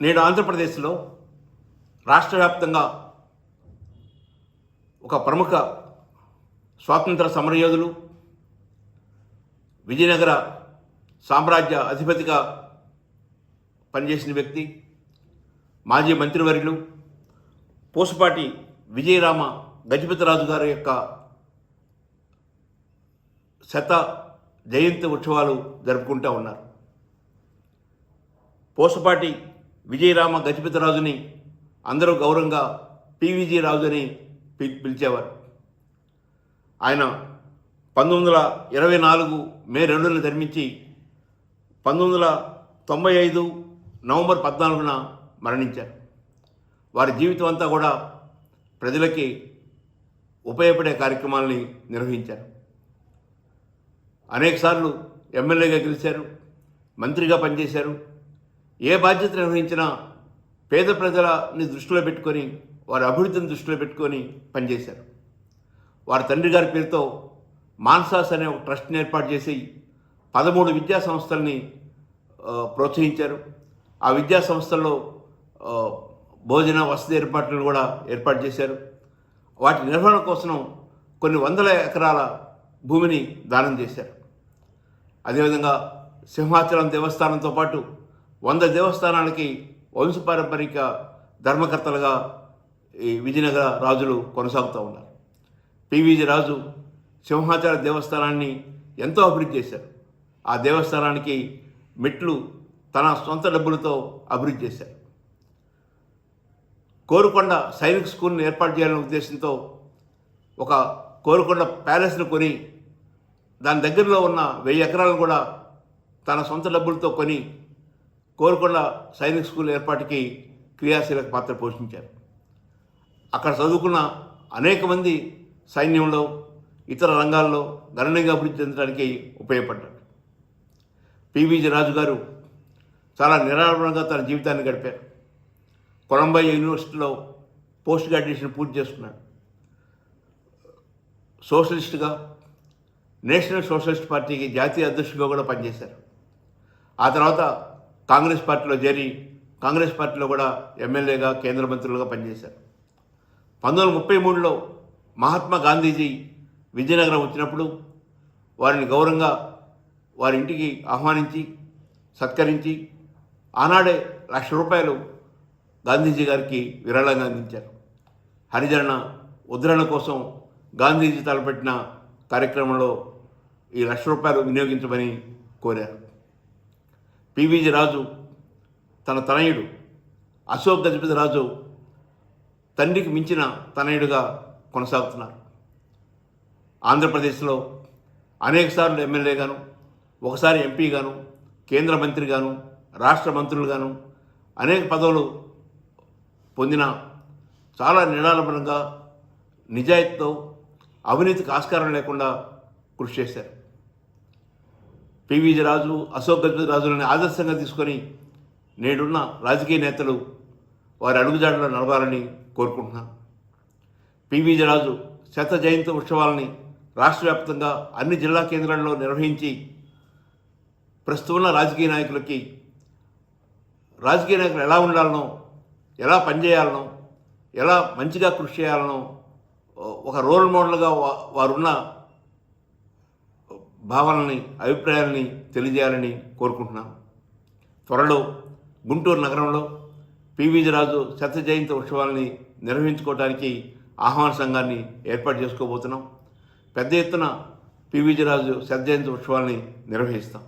నేడు ఆంధ్రప్రదేశ్లో రాష్ట్ర వ్యాప్తంగా ఒక ప్రముఖ స్వాతంత్ర సమరయోధులు విజయనగర సామ్రాజ్య అధిపతిగా పనిచేసిన వ్యక్తి మాజీ మంత్రివర్యులు పూసపాటి విజయరామ గజపతిరాజు గారి యొక్క శత జయంతి ఉత్సవాలు జరుపుకుంటూ ఉన్నారు. పోసపాటి విజయరామ గజపతిరాజుని అందరూ గౌరవంగా పివిజీ రాజు అని పిలిచేవారు. ఆయన పంతొమ్మిది వందల ఇరవై నాలుగు మే రెండున జన్మించి పంతొమ్మిది వందల తొంభై ఐదు నవంబర్ పద్నాలుగున మరణించారు. వారి జీవితం అంతా కూడా ప్రజలకి ఉపయోగపడే కార్యక్రమాలని నిర్వహించారు. అనేకసార్లు ఎమ్మెల్యేగా గెలిచారు మంత్రిగా పనిచేశారు ఏ బాధ్యత నిర్వహించినా పేద ప్రజలని దృష్టిలో పెట్టుకొని వారి అభివృద్ధిని దృష్టిలో పెట్టుకొని పనిచేశారు. వారి తండ్రి గారి పేరుతో మాన్సాస్ అనే ఒక ట్రస్ట్ని ఏర్పాటు చేసి పదమూడు విద్యా సంస్థల్ని ప్రోత్సహించారు. ఆ విద్యా సంస్థల్లో భోజన వసతి ఏర్పాట్లను కూడా ఏర్పాటు చేశారు. వాటి నిర్వహణ కోసం కొన్ని వందల ఎకరాల భూమిని దానం చేశారు. అదేవిధంగా సింహాచలం దేవస్థానంతో పాటు వంద దేవస్థానాలకి వంశపారంపరిక ధర్మకర్తలుగా ఈ విజయనగర రాజులు కొనసాగుతూ ఉన్నారు. పివిజి రాజు సింహాచల దేవస్థానాన్ని ఎంతో అభివృద్ధి చేశారు. ఆ దేవస్థానానికి మెట్లు తన సొంత డబ్బులతో అభివృద్ధి చేశారు. కోరుకొండ సైనిక్ స్కూల్ని ఏర్పాటు చేయాలనే ఉద్దేశంతో ఒక కోరుకొండ ప్యాలెస్ను కొని దాని దగ్గరలో ఉన్న వెయ్యి ఎకరాలను కూడా తన సొంత డబ్బులతో కొని కోరుకొండ సైనిక్ స్కూల్ ఏర్పాటుకి క్రియాశీలక పాత్ర పోషించారు. అక్కడ చదువుకున్న అనేక మంది సైన్యంలో ఇతర రంగాల్లో గణనీయంగా అభివృద్ధి చెందడానికి ఉపయోగపడ్డాడు పివిజి రాజు గారు చాలా నిరాడంబరంగా తన జీవితాన్ని గడిపారు. కొలంబై యూనివర్సిటీలో పోస్ట్ గ్రాడ్యుయేషన్ పూర్తి చేసుకున్నాడు. సోషలిస్ట్గా నేషనల్ సోషలిస్ట్ పార్టీకి జాతీయ అధ్యక్షుడిగా కూడా పనిచేశారు. ఆ తర్వాత కాంగ్రెస్ పార్టీలో చేరి కాంగ్రెస్ పార్టీలో కూడా ఎమ్మెల్యేగా కేంద్ర మంత్రులుగా పనిచేశారు. పంతొమ్మిది వందల ముప్పై మూడులో మహాత్మా గాంధీజీ విజయనగరం వచ్చినప్పుడు వారిని గౌరవంగా వారి ఇంటికి ఆహ్వానించి సత్కరించి ఆనాడే లక్ష రూపాయలు గాంధీజీ గారికి విరాళంగా అందించారు. హరిజన ఉద్ధరణ కోసం గాంధీజీ తలపెట్టిన కార్యక్రమంలో ఈ లక్ష రూపాయలు వినియోగించమని కోరారు. పివిజి రాజు తన తనయుడు అశోక్ గజపతి రాజు తండ్రికి మించిన తనయుడుగా కొనసాగుతున్నారు. ఆంధ్రప్రదేశ్లో అనేకసార్లు ఎమ్మెల్యేగాను ఒకసారి ఎంపీగాను కేంద్ర మంత్రిగాను రాష్ట్ర మంత్రులుగాను అనేక పదవులు పొందిన చాలా నిరాలంబనంగా నిజాయితీతో అవినీతికి ఆస్కారం లేకుండా కృషి చేశారు. పివిజి రాజు అశోక్ గజపతి రాజులని ఆదర్శంగా తీసుకొని నేడున్న రాజకీయ నేతలు వారి అడుగుజాడలో నడవాలని కోరుకుంటున్నాను పివిజి రాజు శత జయంతి ఉత్సవాలని రాష్ట్ర వ్యాప్తంగా అన్ని జిల్లా కేంద్రాల్లో నిర్వహించి ప్రస్తుతం ఉన్న రాజకీయ నాయకులకి రాజకీయ నాయకులు ఎలా ఉండాలనో ఎలా పనిచేయాలనో ఎలా మంచిగా కృషి చేయాలనో ఒక రోల్ మోడల్గా వారున్న భావాలని అభిప్రాయాలని తెలియజేయాలని కోరుకుంటున్నాను త్వరలో గుంటూరు నగరంలో పివిజి రాజు శత జయంతి ఉత్సవాలని నిర్వహించుకోవడానికి ఆహ్వాన సంఘాన్ని ఏర్పాటు చేసుకోబోతున్నాం. పెద్ద ఎత్తున పివిజి రాజు శత జయంతి ఉత్సవాల్ని నిర్వహిస్తాం.